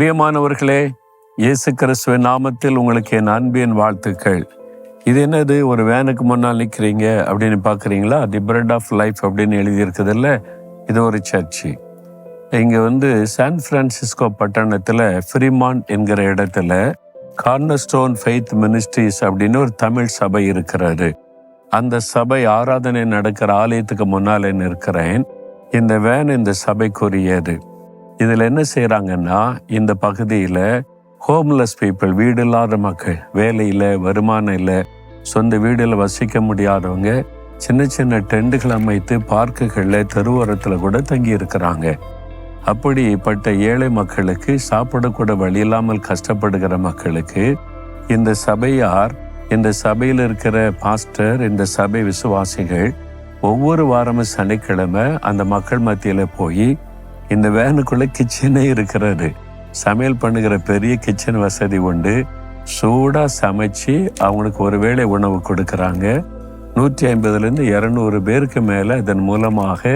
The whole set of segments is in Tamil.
பிரியமானவர்களே இயேசு கிறிஸ்துவின் நாமத்தில் உங்களுக்கு என் அன்பின் வாழ்த்துக்கள். இது என்னது? ஒரு வேனுக்கு முன்னால் நிற்கிறீங்க அப்படின்னு பார்க்குறீங்களா? தி பிரெட் ஆஃப் லைஃப் அப்படின்னு எழுதியிருக்குதுல்ல இது ஒரு சர்ச்சு. இங்கே வந்து சான் பிரான்சிஸ்கோ பட்டணத்தில் ஃப்ரீமான் என்கிற இடத்துல கார்னஸ்டோன் ஃபெய்த் மினிஸ்ட்ரிஸ் அப்படின்னு ஒரு தமிழ் சபை இருக்கிறாரு அந்த சபை ஆராதனை நடக்கிற ஆலயத்துக்கு முன்னால் நிற்கிறேன். இந்த வேன் இந்த சபைக்குரியது. இதில் என்ன செய்கிறாங்கன்னா இந்த பகுதியில் ஹோம்லெஸ் பீப்புள் வீடு இல்லாத மக்கள் வேலையில் வருமானம் இல்லை சொந்த வீடில் வசிக்க முடியாதவங்க சின்ன சின்ன டெண்டுகள் அமைத்து பார்க்குகளில் தெருவோரத்தில் கூட தங்கி இருக்கிறாங்க அப்படிப்பட்ட ஏழை மக்களுக்கு சாப்பிடக்கூட வழி இல்லாமல் கஷ்டப்படுகிற மக்களுக்கு இந்த சபையார் இந்த சபையில் இருக்கிற பாஸ்டர் இந்த சபை விசுவாசிகள் ஒவ்வொரு வாரமும் சனிக்கிழமை அந்த மக்கள் மத்தியில் போய் இந்த வேனுக்குள்ள கிச்சனே இருக்கிறாரு சமையல் பண்ணுகிற பெரிய கிச்சன் வசதி உண்டு. சூடா சமைச்சு அவங்களுக்கு ஒருவேளை உணவு கொடுக்கறாங்க. நூற்றி ஐம்பதுலேருந்து இரநூறு பேருக்கு மேலே இதன் மூலமாக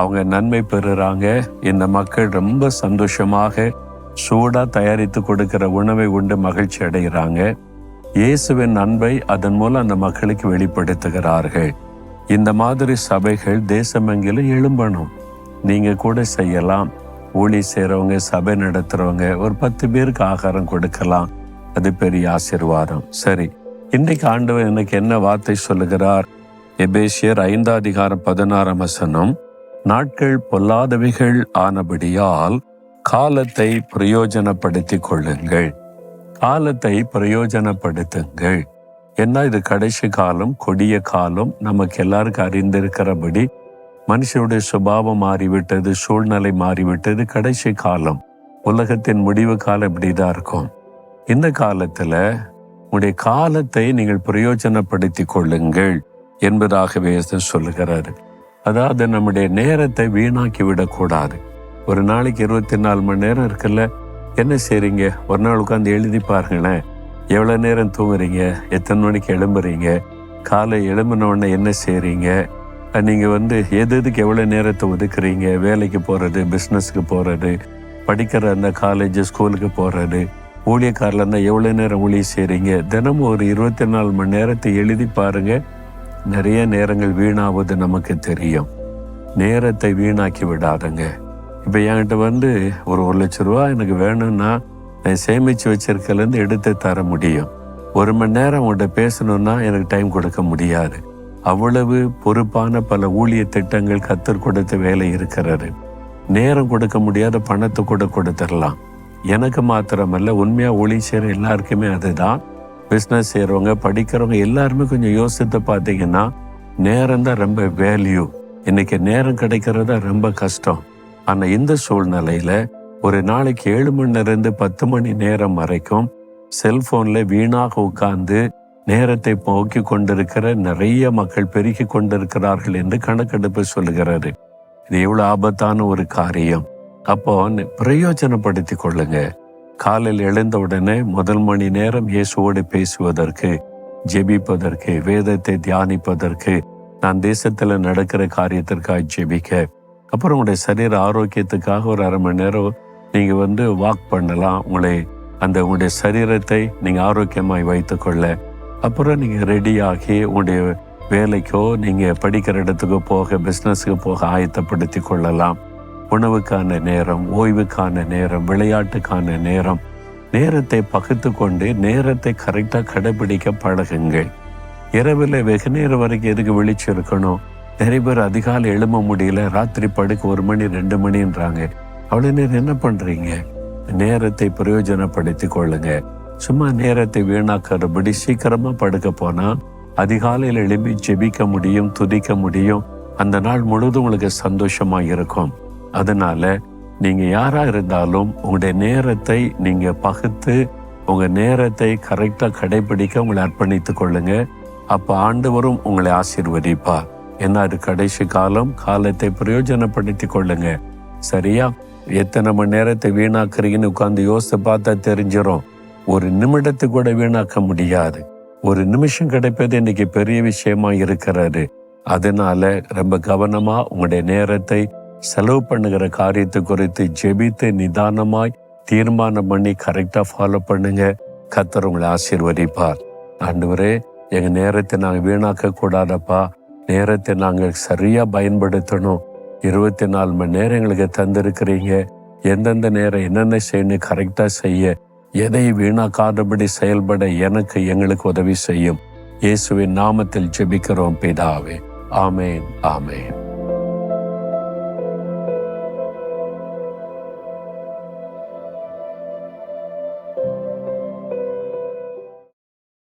அவங்க நன்மை பெறுறாங்க. இந்த மக்கள் ரொம்ப சந்தோஷமாக சூடா தயாரித்து கொடுக்கிற உணவை உண்டு மகிழ்ச்சி அடைகிறாங்க. இயேசுவின் அன்பை அதன் மூலம் அந்த மக்களுக்கு வெளிப்படுத்துகிறார்கள். இந்த மாதிரி சபைகள் தேசமெங்கிலும் எழும்பணும். நீங்கள் கூட செய்யலாம். ஊழி செய்கிறவங்க சபை நடத்துகிறவங்க ஒரு பத்து பேருக்கு ஆகாரம் கொடுக்கலாம். அது பெரிய ஆசீர்வாதம். சரி இன்றைக்கு ஆண்டவர் எனக்கு என்ன வார்த்தை சொல்லுகிறார்? எபேசியர் ஐந்தாம் அதிகாரம் பதினாறாம் வசனம் நாட்கள் பொல்லாதவைகள் ஆனபடியால் காலத்தை பிரயோஜனப்படுத்தி கொள்ளுங்கள். காலத்தை பிரயோஜனப்படுத்துங்கள். ஏன்னா இது கடைசி காலம் கொடிய காலம். நமக்கு எல்லாருக்கும் அறிந்திருக்கிறபடி மனுஷனுடைய சுபாவம் மாறிவிட்டது சூழ்நிலை மாறிவிட்டது கடைசி காலம். உலகத்தின் முடிவு காலம் இப்படிதான் இருக்கும். இந்த காலத்தில் உடைய காலத்தை நீங்கள் பிரயோஜனப்படுத்திக் கொள்ளுங்கள் என்பதாகவே சொல்லுகிறார் சொல்லுகிறாரு. அதாவது நம்முடைய நேரத்தை வீணாக்கி விடக்கூடாது. ஒரு நாளைக்கு இருபத்தி நாலு மணி நேரம் இருக்குல்ல? என்ன செய்றீங்க? ஒரு நாள் உட்காந்து எழுதி பாருங்களேன். எவ்வளோ நேரம் தூங்குறீங்க? எத்தனை மணிக்கு எழும்புறீங்க? காலை எழும்பின உடனே என்ன செய்றீங்க? நீங்கள் வந்து எது எதுக்கு எவ்வளோ நேரத்தை ஒதுக்குறீங்க? வேலைக்கு போகிறது பிஸ்னஸ்க்கு போகிறது படிக்கிற அந்த காலேஜ் ஸ்கூலுக்கு போகிறது ஊழியக்காரில் இருந்தால் எவ்வளோ நேரம் ஊழிய செய்கிறீங்க தினமும் ஒரு இருபத்தி நாலு மணி நேரத்தை எழுதி பாருங்கள் நிறைய நேரங்கள் வீணாவது நமக்கு தெரியும். நேரத்தை வீணாக்கி விடாதங்க. இப்போ என்கிட்ட வந்து ஒரு ஒரு லட்ச ரூபா எனக்கு வேணும்னா நான் சேமித்து வச்சிருக்கலேருந்து எடுத்து தர முடியும். ஒரு மணி நேரம் உங்கள்கிட்ட பேசணுன்னா எனக்கு டைம் கொடுக்க முடியாது. அவ்வளவு பொறுப்பான பல ஊழிய திட்டங்கள் கத்தர் கொடுத்த வேலை இருக்கிறாரு நேரம் கொடுக்க முடியாத பணத்தை கூட கொடுத்துடலாம். எனக்கு மாத்திரமல்ல உண்மையா ஒளி செய்கிற எல்லாருக்குமே அதுதான். பிஸ்னஸ் செய்கிறவங்க படிக்கிறவங்க எல்லாருமே கொஞ்சம் யோசித்து பார்த்தீங்கன்னா நேரம் தான் ரொம்ப வேல்யூ இன்னைக்கு நேரம் கிடைக்கிறது ரொம்ப கஷ்டம். ஆனால் இந்த சூழ்நிலையில ஒரு நாளைக்கு ஏழு மணி பத்து மணி நேரம் வரைக்கும் செல்போன்ல வீணாக உட்கார்ந்து நேரத்தை போக்கி கொண்டிருக்கிற நிறைய மக்கள் பெருகி கொண்டிருக்கிறார்கள் என்று கணக்கெடுப்பு சொல்லுகிறது இது எவ்வளவு ஆபத்தான ஒரு காரியம். அப்போ பிரயோஜனப்படுத்தி கொள்ளுங்க. காலையில் எழுந்த உடனே முதல் மணி நேரம் இயேசுவோடு பேசுவதற்கு ஜெபிப்பதற்கு வேதத்தை தியானிப்பதற்கு நான் தேசத்துல நடக்கிற காரியத்திற்காக ஜெபிக்க. அப்புறம் உங்களுடைய சரீர ஆரோக்கியத்துக்காக ஒரு அரை மணி நேரம் நீங்க வந்து வாக் பண்ணலாம். உங்களை அந்த உங்களுடைய சரீரத்தை நீங்க ஆரோக்கியமாய் வைத்துக்கொள்ள அப்புறம் நீங்க ரெடியாகி உங்களுடைய வேலைக்கோ நீங்க படிக்கிற இடத்துக்கோ போக பிஸ்னஸுக்கு போக ஆயத்தப்படுத்தி கொள்ளலாம். உணவுக்கான நேரம் ஓய்வுக்கான நேரம் விளையாட்டுக்கான நேரம் நேரத்தை பகுத்து கொண்டு நேரத்தை கரெக்டா கடைபிடிக்க பழகுங்கள். இரவில் வெகு நேரம் வரைக்கும் எதுக்கு விழிச்சு இருக்கணும்? நிறைய பேர் அதிகாலை எழும்ப முடியல ராத்திரி படுக்க ஒரு மணி ரெண்டு மணின்றாங்க. அவ்வளோ நேரம் என்ன பண்றீங்க? நேரத்தை பிரயோஜனப்படுத்தி கொள்ளுங்க. சும்மா நேரத்தை வீணாக்கிறபடி சீக்கிரமா படுக்க போனா அதிகாலையில் எழுப்பி ஜெபிக்க முடியும் துதிக்க முடியும். அந்த நாள் முழுவதும் உங்களுக்கு சந்தோஷமா இருக்கும். அதனால நீங்க யாரா இருந்தாலும் உங்களுடைய நேரத்தை நீங்க பகுத்து உங்க நேரத்தை கரெக்டா கடைபிடிக்க உங்களை அர்ப்பணித்துக் கொள்ளுங்க. அப்ப ஆண்டவரும் உங்களை ஆசீர்வதிப்பார். ஏன்னா அது கடைசி காலம் காலத்தை பிரயோஜனப்படுத்திக் கொள்ளுங்க. சரியா? எத்தனை மணி நேரத்தை வீணாக்குறீங்கன்னு உட்காந்து யோசித்து பார்த்தா தெரிஞ்சிடும் ஒரு நிமிடத்து கூட வீணாக்க முடியாது. ஒரு நிமிஷம் கிடைப்பது இன்னைக்கு பெரிய விஷயமா இருக்கிறது. அதனால ரொம்ப கவனமா உங்களுடைய நேரத்தை செலவு பண்ணுகிற காரியத்தை குறித்து ஜெபித்து நிதானமாய் தீர்மானம் பண்ணி கரெக்டாக ஃபாலோ பண்ணுங்க. கத்தர் உங்களை ஆசீர்வதிப்பார். ஆண்டவரே எங்கள் நேரத்தை நாங்கள் வீணாக்க கூடாதப்பா. நேரத்தை நாங்கள் சரியாக பயன்படுத்தணும். இருபத்தி நாலு மணி நேரம் எங்களுக்கு தந்திருக்கிறீங்க. எந்தெந்த நேரம் என்னென்ன செய்யணும் கரெக்டாக செய்ய எதை வீணாக்காதபடி செயல்பட எனக்கு எங்களுக்கு உதவி செய்யும். இயேசுவின் நாமத்தில் ஜெபிக்கிறோம் பிதாவே. ஆமேன் ஆமேன்.